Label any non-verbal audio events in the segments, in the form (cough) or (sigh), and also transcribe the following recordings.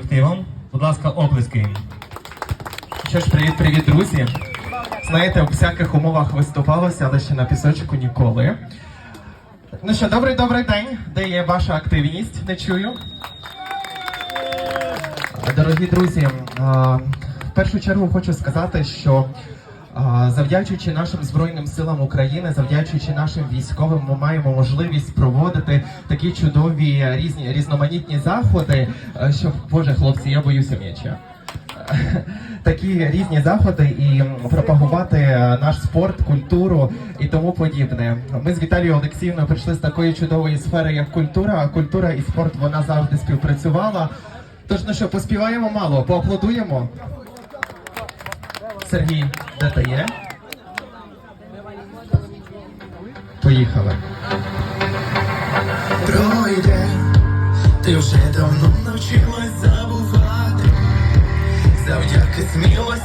колективом. Будь ласка, оплески. Що ж, привіт, привіт, друзі. Знаєте, у всяких умовах виступалося, але ще на пісочку ніколи. Ну що, добрий добрий день. Де є ваша активність? Не чую. Дорогі друзі, в першу чергу хочу сказати, що завдячуючи нашим Збройним силам України, завдячуючи нашим військовим, ми маємо можливість проводити такі чудові різні різноманітні заходи. е, Що Боже, хлопці, я боюся м'яча. Такі різні заходи і пропагувати е, наш спорт, культуру і тому подібне. Ми з Віталією Олексіївною прийшли з такої чудової сфери, як культура. А культура і спорт вона завжди співпрацювала. Тож ну що, поспіваємо мало, поаплодуємо. Сергій, де ти є? Поїхали. пройде, ти вже давно навчилась забувати, завдяки смілості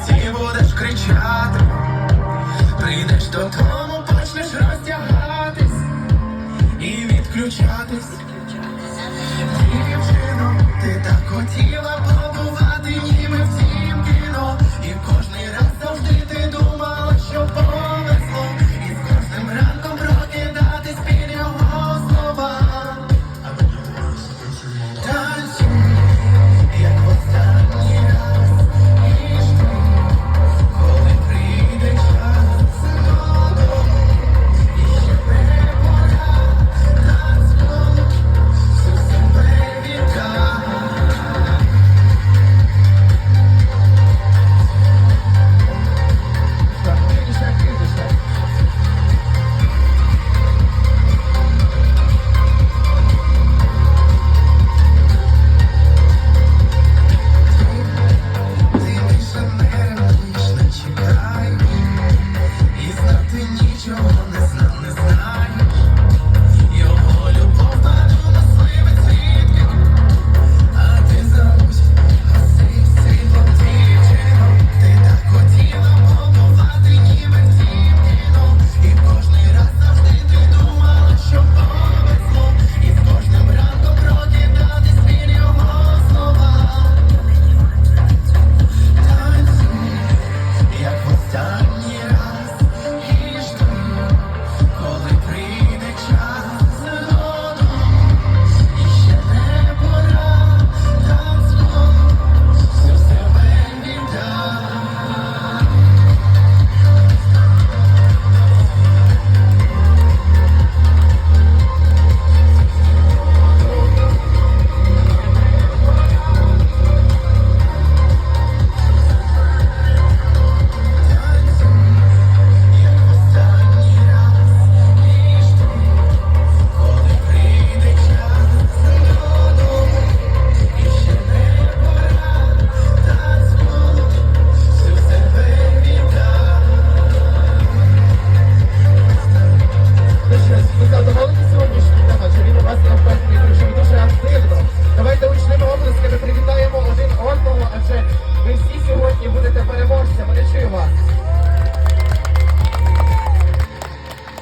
сьогодні будете переможцями. Не вас.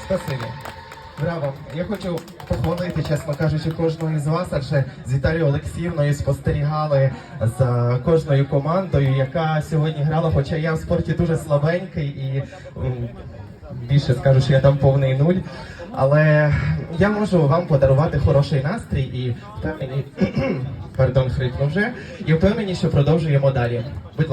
Спасибі. Браво. Я хочу похвалити, чесно кажучи, кожного із вас, адже з Віталією Олексіївною спостерігали за кожною командою, яка сьогодні грала, хоча я в спорті дуже слабенький і більше скажу, що я там повний нуль. Але я можу вам подарувати хороший настрій і впевнений, (clears throat) пардон, хрипну вже, і впевнені, що продовжуємо далі. Будь ласка.